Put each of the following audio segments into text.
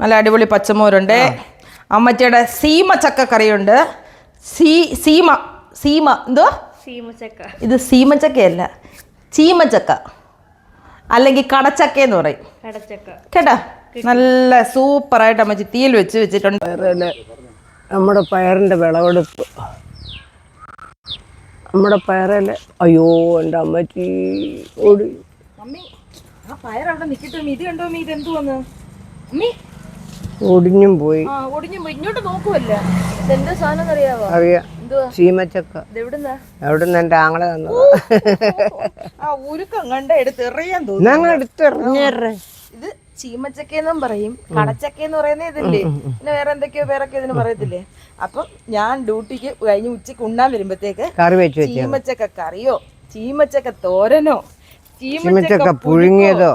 നല്ല അടിപൊളി പച്ചമോരുണ്ട്. അമ്മച്ചിയുടെ സീമ ചക്ക കറിയുണ്ട് സീ സീമ സീമ എന്തോ? സീമച്ചക്ക. ഇത് സീമച്ചക്കയല്ല ചീമച്ചക്ക. അല്ലെങ്കിൽ കടച്ചക്ക എന്ന് പറയും. കേട്ടാ? നല്ല സൂപ്പറായിട്ട് അമ്മച്ചി തീയിൽ വെച്ച് വെച്ചിട്ടുണ്ട്. നമ്മുടെ പയറിന്റെ വിളവെടുപ്പ്. നമ്മുടെ പയറിൽ അയ്യോ എന്റെ അമ്മച്ചി ഓടി. മമ്മി ആ പയർ അവിടെ നിൽക്കട്ടെ ഇത് കണ്ടോ മീ ഇത് എന്തു വന്ന് അമ്മി ഒടിഞ്ഞും പോയി. ഒടിഞ്ഞു പോയി. ഇങ്ങോട്ട് നോക്കുവല്ല? ഇതെന്താ സാധനം അറിയാവോ അറിയാം. ചീമച്ചക്ക. എവിടുന്ന് എന്റെ ആങ്ങളെ തന്നത്. ഉരുക്കം കണ്ട എടുത്ത് എറിയാൻ തോന്നുന്നു. ഞങ്ങൾ എടുത്തെറിഞ്ഞേറേ ഇത് ചീമച്ചക്കയെന്നും പറയും. കടച്ചക്ക എന്ന് പറയുന്ന ഇതില്ലേ? പിന്നെ വേറെ എന്തൊക്കെയോ പേരൊക്കെ ഇതിന് പറയത്തില്ലേ? അപ്പം ഞാൻ ഡ്യൂട്ടിക്ക് കഴിഞ്ഞ് ഉച്ചയ്ക്ക് ഉണ്ണാൻ വരുമ്പത്തേക്ക് കറി വെച്ച് വെച്ചു ചീമച്ചക്ക കറിയോ? ചീമച്ചക്ക തോരനോ? ചീമച്ചക്ക പുഴുങ്ങിയതോ?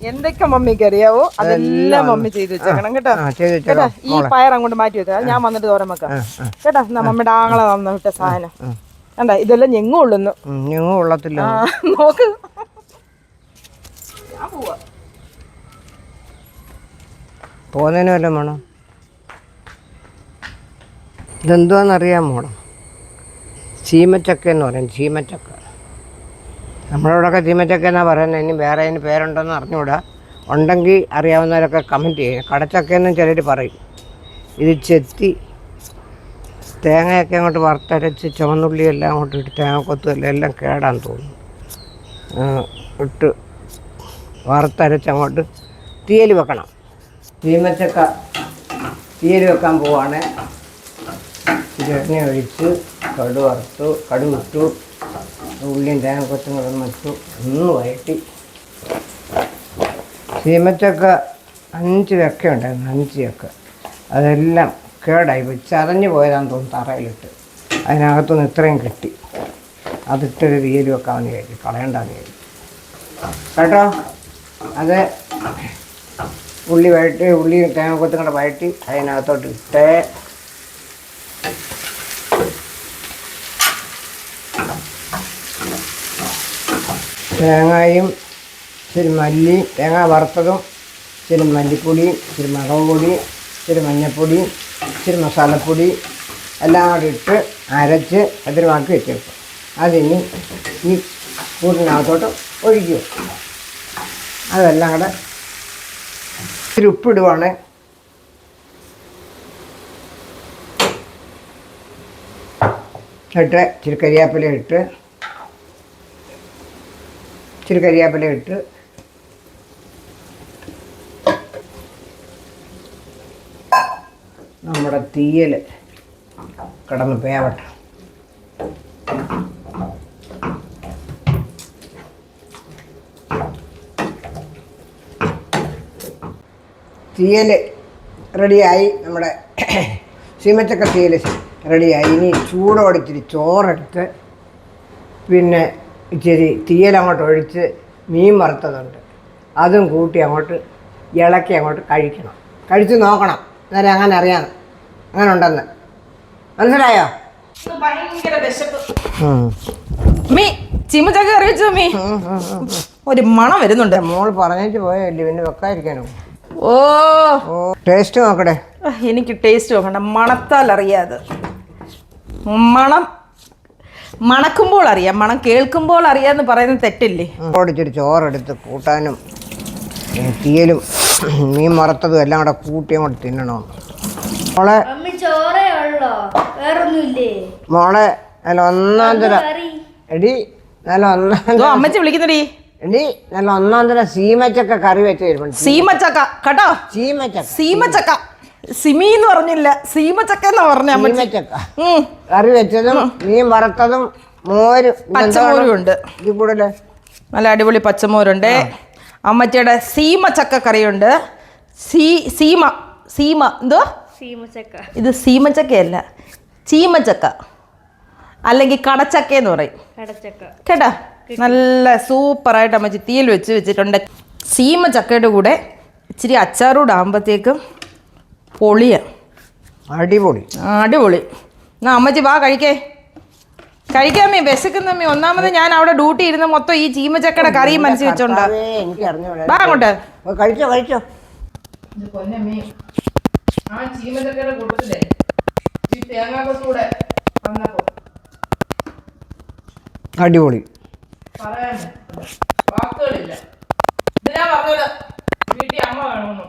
എന്തൊക്കെ മമ്മിക്ക് അറിയാവോ അതെല്ലാം മമ്മി ചെയ്ത് വെച്ചേക്കണം കേട്ടോ. ആ ചെയ്ത് കേട്ടാ ഈ പയർ അങ്ങോട്ട് മാറ്റി വെച്ചാൽ ഞാൻ വന്നിട്ട് തോരൻ വെക്കാം. കേട്ടാ എന്നാ മമ്മിയുടെ ആങ്ങളെ തന്ന വിട്ട സാധനം. കണ്ട ഇതെല്ലാം ഞെങ്ങും ഉള്ളുന്നു. ഞെങ്ങും ഉള്ളത്തില്ല. നോക്ക്. പോകുന്നതിന് വല്ലതും വേണം? ഇതെന്തുവാന്നറിയാൻ പോണം ചീമച്ചക്ക എന്ന് പറയും ചീമച്ചക്ക. നമ്മളോടൊക്കെ തീമച്ചക്ക എന്നാണ് പറയുന്നത് ഇനി വേറെ അതിന് പേരുണ്ടെന്ന് അറിഞ്ഞുകൂടാ. ഉണ്ടെങ്കിൽ അറിയാവുന്നവരൊക്കെ കമന്റ് ചെയ്യും. കടച്ചക്ക എന്നും ചിലർ പറയും. ഇത് ചെത്തി തേങ്ങയൊക്കെ അങ്ങോട്ട് വറുത്തരച്ച് ചുവന്നുള്ളി എല്ലാം അങ്ങോട്ട് ഇട്ട് തേങ്ങ കൊത്തും എല്ലാം കേടാൻ തോന്നുന്നു. ഇട്ട് വറുത്തരച്ച് അങ്ങോട്ട് തീയൽ വെക്കണം. തീമച്ചക്ക തീയൽ വെക്കാൻ പോവാണ്. എണ്ണ ഒഴിച്ച് കടു വറുത്തു കടു ഇട്ടു. ഉള്ളിയും തേങ്ങ കിടന്ന് ഇട്ടു ഒന്ന് വഴറ്റി. സീമച്ചക്ക അഞ്ച് ചക്ക ഉണ്ടായിരുന്നു അഞ്ച് ചക്ക. അതെല്ലാം കേടായി പോയി ചതഞ്ഞു പോയതാന്ന് തോന്നുന്നു തറയിലിട്ട്. അതിനകത്തുനിന്ന് ഇത്രയും കിട്ടി. അതിട്ടൊരു തീയൽ വെക്കാമെന്ന് വിചാരിച്ചു കളയണ്ടെന്ന് കഴിഞ്ഞു കേട്ടോ? അത് ഉള്ളി വഴറ്റി ഉള്ളി തേങ്ങ കൊത്തും കൂടെ അതിനകത്തോട്ട് ഇട്ടേ. തേങ്ങയും ഇച്ചിരി മല്ലി തേങ്ങ വറുത്തതും ഇച്ചിരി മല്ലിപ്പൊടി ഇച്ചിരി മുളക് പൊടി ഇച്ചിരി മഞ്ഞൾപ്പൊടി ഇച്ചിരി മസാലപ്പൊടി എല്ലാം കൂടി ഇട്ട് അരച്ച് അതിരുമാക്കി വെച്ചേക്കും അതിനി ഈ കൂട്ടിനകത്തോട്ട് ഒഴിക്കുക അതെല്ലാം കൂടെ ഇച്ചിരി ഉപ്പിടുവാണ്. ഇട്ട് ഇച്ചിരി കരിയാപ്പില ഇട്ട് ഇച്ചിരി കരിയാപ്പില ഇട്ട് നമ്മുടെ തീയൽ കിടന്ന് പേവട്ടെ തീയൽ റെഡിയായി. നമ്മുടെ സീമച്ചക്ക തീയൽ റെഡിയായി. ഇനി ചൂടോടെ ഇച്ചിരി ചോറെടുത്ത് പിന്നെ ഇച്ചിരി തീയൽ അങ്ങോട്ട് ഒഴിച്ച് മീൻ വറുത്തതുണ്ട്. അതും കൂട്ടി അങ്ങോട്ട് ഇളക്കി അങ്ങോട്ട് കഴിക്കണം. കഴിച്ച് നോക്കണം. നേരെ അങ്ങനെ അറിയാം. അങ്ങനെ ഉണ്ടെന്ന്. മനസ്സിലായോ? മീ കറി വെച്ചോ മീ. ഒരു മണം വരുന്നുണ്ട്. മോൾ പറഞ്ഞിട്ട് പോയല്ലേ പിന്നെ വെക്കാതിരിക്കാനോ? ഓ. ഓ ടേസ്റ്റ് നോക്കട്ടെ എനിക്ക് ടേസ്റ്റ് നോക്കണ്ട. മണത്താൽ അറിയാതെ മണം. മണക്കുമ്പോൾ അറിയാം. മണം കേൾക്കുമ്പോൾ അറിയാന്ന് പറയുന്നത് തെറ്റില്ലേ? ഓടിച്ചൊരു ചോറെടുത്ത് കൂട്ടാനും തീയലും മീൻ മറത്തതും എല്ലാം കൂടെ കൂട്ടി അങ്ങോട്ട് തിന്നണം. മോളെ അമ്മ ചോറേ വേറൊന്നുമില്ലേ? മോളെ നല്ല ഒന്നാം തരം എടി നല്ല ഒന്നാം ഇതോ അമ്മച്ചി വിളിക്കുന്നടി. എടി നല്ല ഒന്നാം തരം സീമച്ചക്ക കറി വെച്ച് തരുമ്പോൾ സീമച്ചക്ക കേട്ടോ? സീമച്ചക്ക. സീമച്ചക്ക. സിമി എന്ന് പറഞ്ഞില്ല. സീമച്ചക്ക എന്നാ പറഞ്ഞ ഉം. കറി വെച്ചതും മീൻ വറുത്തതും മോരും പച്ചമോരും ഉണ്ട് ഇത് കൂടുതൽ നല്ല അടിപൊളി പച്ചമോരുണ്ട്. അമ്മച്ചിയുടെ സീമച്ചക്ക കറിയുണ്ട്. സീ സീമ സീമ എന്തോ? സീമച്ചക്ക. ഇത് സീമച്ചക്കയല്ല. ചീമച്ചക്ക. അല്ലെങ്കിൽ കടച്ചക്ക എന്ന് പറയും. കേട്ടാ? നല്ല സൂപ്പറായിട്ട് അമ്മച്ചി തീയിൽ വെച്ച് വെച്ചിട്ടുണ്ട്. സീമ ചക്കയുടെ കൂടെ ഇച്ചിരി അച്ചാറൂടെ ആകുമ്പോഴത്തേക്കും പൊളിയ. അടിപൊളി. അടിപൊളി. എന്നാ അമ്മച്ചി വാ കഴിക്കേ. കഴിക്കാമേ വിശക്കുന്ന ഒന്നാമത് ഞാൻ അവിടെ ഡ്യൂട്ടി ഇരുന്ന മൊത്തം ഈ ചീമച്ചക്കട കറി മനസ്സിൽ വെച്ചോണ്ടാ വാ അങ്ങോട്ട്. കഴിച്ചോ കഴിച്ചോ. അടിപൊളി. വീട്ടിൽ അമ്മ വേണമെന്നു?